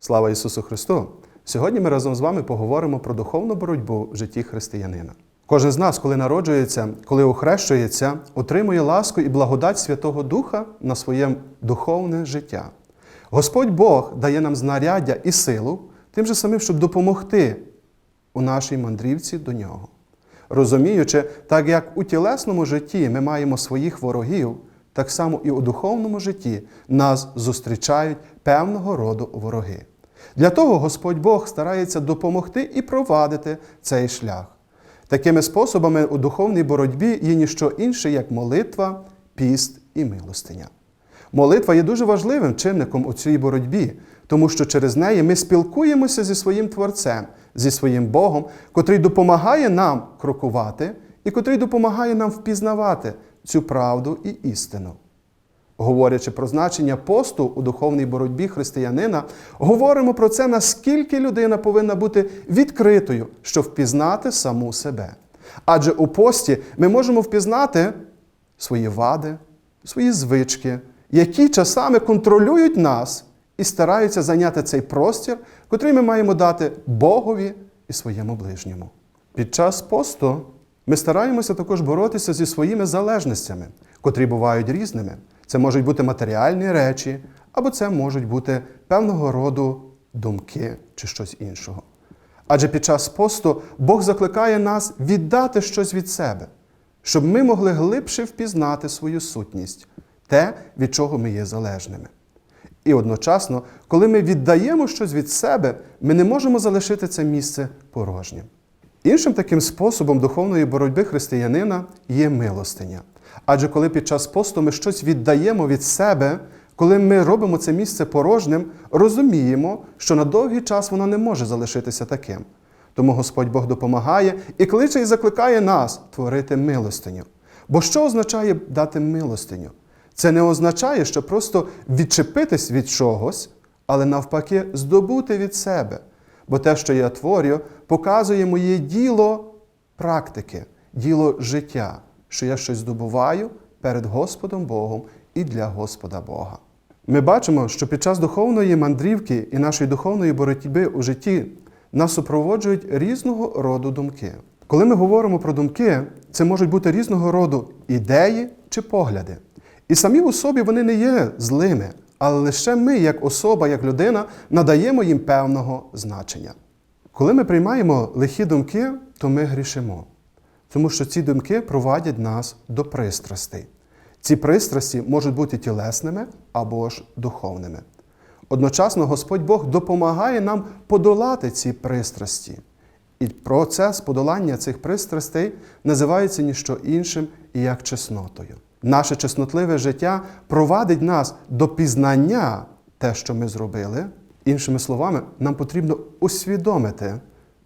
Слава Ісусу Христу! Сьогодні ми разом з вами поговоримо про духовну боротьбу в житті християнина. Кожен з нас, коли народжується, коли охрещується, отримує ласку і благодать Святого Духа на своє духовне життя. Господь Бог дає нам знаряддя і силу, тим же самим, щоб допомогти у нашій мандрівці до нього. Розуміючи, так як у тілесному житті ми маємо своїх ворогів, так само і у духовному житті нас зустрічають певного роду вороги. Для того Господь Бог старається допомогти і провадити цей шлях. Такими способами у духовній боротьбі є ніщо інше, як молитва, піст і милостиня. Молитва є дуже важливим чинником у цій боротьбі, тому що через неї ми спілкуємося зі своїм Творцем, зі своїм Богом, котрий допомагає нам крокувати і котрий допомагає нам впізнавати цю правду і істину. Говорячи про значення посту у духовній боротьбі християнина, говоримо про це, наскільки людина повинна бути відкритою, щоб впізнати саму себе. Адже у пості ми можемо впізнати свої вади, свої звички, які часами контролюють нас і стараються зайняти цей простір, котрий ми маємо дати Богові і своєму ближньому. Під час посту ми стараємося також боротися зі своїми залежностями, котрі бувають різними. Це можуть бути матеріальні речі, або це можуть бути певного роду думки чи щось іншого. Адже під час посту Бог закликає нас віддати щось від себе, щоб ми могли глибше впізнати свою сутність, те, від чого ми є залежними. І одночасно, коли ми віддаємо щось від себе, ми не можемо залишити це місце порожнім. Іншим таким способом духовної боротьби християнина є милостиня. Адже коли під час посту ми щось віддаємо від себе, коли ми робимо це місце порожнім, розуміємо, що на довгий час воно не може залишитися таким. Тому Господь Бог допомагає і кличе і закликає нас творити милостиню. Бо що означає дати милостиню? Це не означає, що просто відчепитись від чогось, але навпаки, здобути від себе. Бо те, що я творю, показує моє діло практики, діло життя, що я щось здобуваю перед Господом Богом і для Господа Бога. Ми бачимо, що під час духовної мандрівки і нашої духовної боротьби у житті нас супроводжують різного роду думки. Коли ми говоримо про думки, це можуть бути різного роду ідеї чи погляди. І самі у собі вони не є злими, але лише ми, як особа, як людина, надаємо їм певного значення. Коли ми приймаємо лихі думки, то ми грішимо, тому що ці думки провадять нас до пристрастей. Ці пристрасті можуть бути тілесними або ж духовними. Одночасно Господь Бог допомагає нам подолати ці пристрасті. І процес подолання цих пристрастей називається ніщо іншим, як чеснотою. Наше чеснотливе життя провадить нас до пізнання те, що ми зробили. Іншими словами, нам потрібно усвідомити,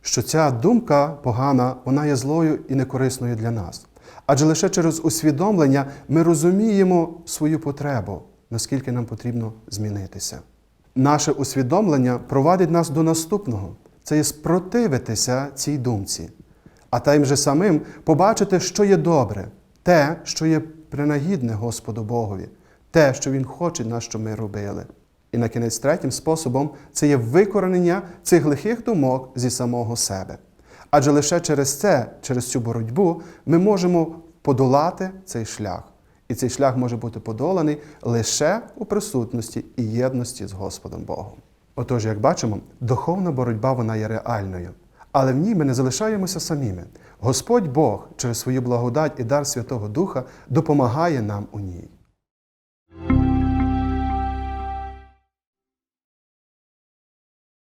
що ця думка погана, вона є злою і некорисною для нас. Адже лише через усвідомлення ми розуміємо свою потребу, наскільки нам потрібно змінитися. Наше усвідомлення провадить нас до наступного це є спротивитися цій думці, а тим же самим побачити, що є добре, те, що є принагідне Господу Богові, те, що Він хоче нас, щоб ми робили. І на кінець третім способом це є викоренення цих лихих думок зі самого себе. Адже лише через це, через цю боротьбу, ми можемо подолати цей шлях. І цей шлях може бути подоланий лише у присутності і єдності з Господом Богом. Отож, як бачимо, духовна боротьба вона є реальною, але в ній ми не залишаємося самими. Господь Бог через свою благодать і дар Святого Духа допомагає нам у ній.